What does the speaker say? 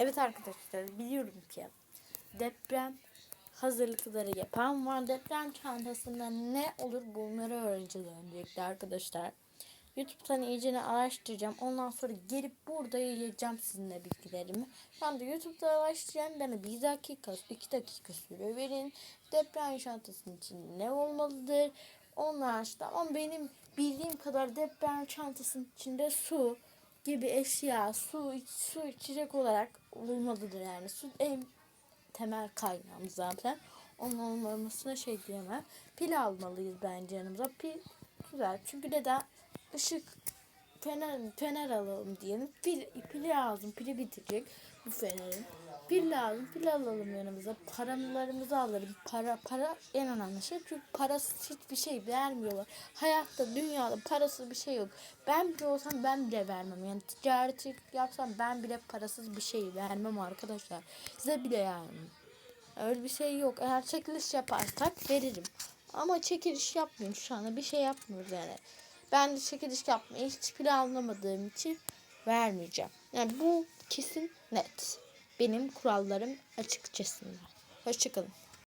Evet arkadaşlar biliyorum ki deprem hazırlıkları yapan var. Deprem çantasında ne olur bunları öğreneceğiz öncelikle arkadaşlar. YouTube'dan iyicene araştıracağım. Ondan sonra gelip burada yayacağım sizinle bilgilerimi. Şu anda YouTube'da araştıracağım. Bana bir dakika, iki dakika süre verin. Deprem çantasının içinde ne olmalıdır? Onlar işte ama benim bildiğim kadar deprem çantasının içinde su gibi eşya, su, su içecek olarak olmalıdır yani. Su en temel kaynağımız zaten. Onun olmamasına şey diyemem. Pil almalıyız bence yanımıza. Pil güzel. Çünkü neden? Işık fener, fener alalım diyelim. Pil, pili lazım. Pili bitecek bu fenerin. Pil lazım. Pil alalım yanımıza. Paralarımızı alalım. Para para en önemli şey. Çünkü parasız hiçbir şey vermiyorlar. Hayatta dünyada parasız bir şey yok. Ben bile olsam ben bile vermem. Yani ticareti yapsam ben bile parasız bir şey vermem arkadaşlar. Size bile yani. Öyle bir şey yok. Eğer çekiliş yaparsak veririm. Ama çekiliş yapmıyoruz şu anda. Bir şey yapmıyoruz yani. Ben de çekiliş yapmayı hiç bile anlamadığım için vermeyeceğim. Yani bu kesin net. Benim kurallarım açıkçasında. Hoşçakalın.